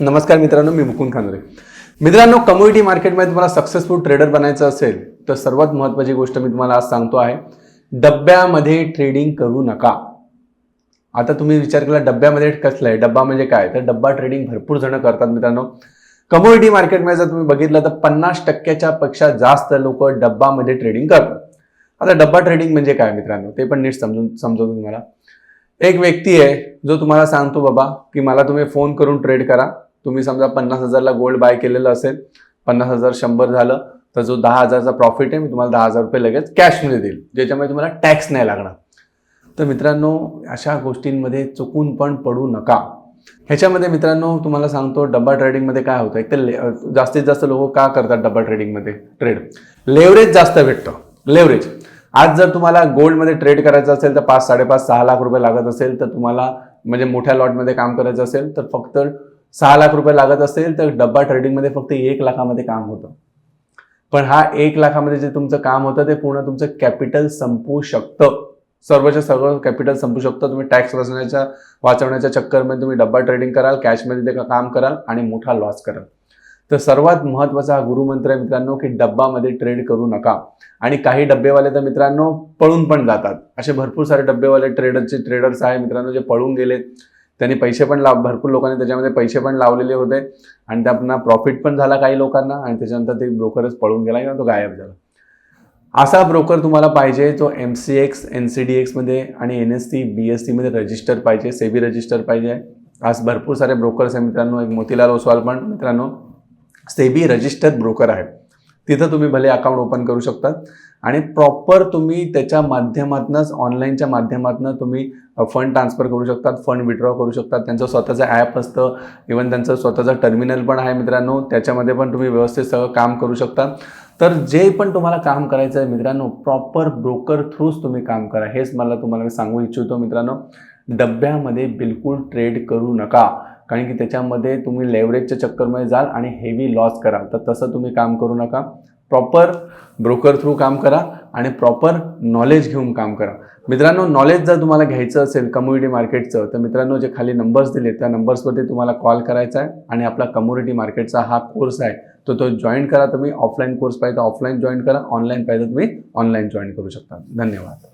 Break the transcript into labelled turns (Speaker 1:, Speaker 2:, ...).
Speaker 1: नमस्कार मित्रांनो मी मुकुंद खानोरे. मित्रांनो कम्युनिटी मार्केटमध्ये तुम्हाला सक्सेसफुल ट्रेडर बनायचं असेल तर सर्वात महत्त्वाची गोष्ट मी तुम्हाला आज सांगतो आहे डब्यामध्ये ट्रेडिंग करू नका. आता तुम्ही विचार केला डब्यामध्ये कसलं आहे? डब्बा म्हणजे काय? तर डब्बा ट्रेडिंग भरपूर जण करतात मित्रांनो. कम्युनिटी मार्केटमध्ये जर तुम्ही बघितलं तर पन्नास टक्क्याच्या पेक्षा जास्त लोक डब्बामध्ये ट्रेडिंग करतात. आता डब्बा ट्रेडिंग म्हणजे काय मित्रांनो? ते पण नीट समजून समजवतो तुम्हाला. एक व्यक्ती आहे जो तुम्हाला सांगतो बाबा की मला तुम्ही फोन करून ट्रेड करा. तुम्ही समजा पन्नास हजारला गोल्ड बाय केलेलं असेल पन्नास हजार शंभर झालं तर जो दहा हजारचा प्रॉफिट आहे मी तुम्हाला दहा हजार रुपये लगेच कॅशमध्ये देईल. ज्याच्यामुळे तुम्हाला टॅक्स नाही लागणार. तर मित्रांनो अशा गोष्टींमध्ये चुकून पण पडू नका. ह्याच्यामध्ये मित्रांनो तुम्हाला सांगतो डब्बा ट्रेडिंगमध्ये काय होतं? एक तर ले- जास्तीत जास्त लोक का करतात डब्बा ट्रेडिंगमध्ये ट्रेड लेवरेज जास्त भेटतं. लेवरेज आज जर तुम्हाला गोल्डमध्ये ट्रेड करायचं असेल तर पाच साडेपाच सहा लाख रुपये लागत असेल तर तुम्हाला म्हणजे मोठ्या लॉटमध्ये काम करायचं असेल तर फक्त सहा लाख रुपये लागत असेल तर डब्बा ट्रेडिंगमध्ये फक्त एक लाखामध्ये काम होतं. पण हा एक लाखामध्ये जे तुमचं काम होतं ते पूर्ण तुमचं कॅपिटल संपू शकतं. सर्वच्या सर्व कॅपिटल संपू शकतं. तुम्ही टॅक्स वाचवण्याच्या वाचवण्याच्या चक्करमध्ये तुम्ही डब्बा ट्रेडिंग कराल कॅशमध्ये ते काम कराल आणि मोठा लॉस कराल. तर सर्वात महत्त्वाचा हा गुरुमंत्र आहे मित्रांनो की डब्बामध्ये ट्रेड करू नका. आणि काही डब्बेवाले तर मित्रांनो पळून पण जातात. असे भरपूर सारे डब्बेवाले ट्रेडरचे ट्रेडर्स आहे मित्रांनो जे पळून गेले त्यांनी पैसे पण लाव भरपूर लोकांनी त्याच्यामध्ये पैसे पण लावलेले होते. आणि त्यांना प्रॉफिट पण झाला काही लोकांना आणि त्याच्यानंतर ते ब्रोकरच पळून गेला किंवा तो गायब झाला. असा ब्रोकर तुम्हाला पाहिजे जो M C X N C D एक्समध्ये आणि N S C B S सीमध्ये रजिस्टर पाहिजे सेबी रजिस्टर पाहिजे. आज भरपूर सारे ब्रोकर्स आहे मित्रांनो. एक मोतीलाल ओसवाल पण मित्रांनो सेबी रजिस्टर्ड ब्रोकर आहे तिथं तुम्ही भले अकाउंट ओपन करू शकतात आणि प्रॉपर तुम्ही त्याच्या माध्यमातूनच ऑनलाईनच्या माध्यमातून तुम्ही फंड ट्रान्सफर करू शकतात फंड विड्रॉ करू शकतात. त्यांचं स्वतःचं ॲप असतं. इवन त्यांचं स्वतःचं टर्मिनल पण आहे मित्रांनो. त्याच्यामध्ये पण तुम्ही व्यवस्थित सगळं काम करू शकता. तर जे पण तुम्हाला काम करायचं आहे मित्रांनो प्रॉपर ब्रोकर थ्रूच तुम्ही काम करा. हेच मला तुम्हाला मी सांगू इच्छितो मित्रांनो. डब्यामध्ये बिलकुल ट्रेड करू नका. कारण की त्याच्यामध्ये तुम्ही लेवरेजच्या चक्करमध्ये जाल आणि हेवी लॉस कराल तर तसं तुम्ही काम करू नका. प्रॉपर ब्रोकर थ्रू काम करा आणि प्रॉपर नॉलेज घेऊन काम करा. मित्रांनो नॉलेज जर तुम्हाला घ्यायचं असेल कम्युनिटी मार्केटचं तर मित्रांनो जे खाली नंबर्स दिले त्या नंबर्सवरती तुम्हाला कॉल करायचा आहे आणि आपला कम्युनिटी मार्केटचा हा कोर्स आहे. तो तो जॉईन करा तुम्ही. ऑफलाईन कोर्स पाहिजे तर ऑफलाईन जॉईन करा. ऑनलाईन पाहिजे तर तुम्ही ऑनलाईन जॉईन करू शकता. धन्यवाद.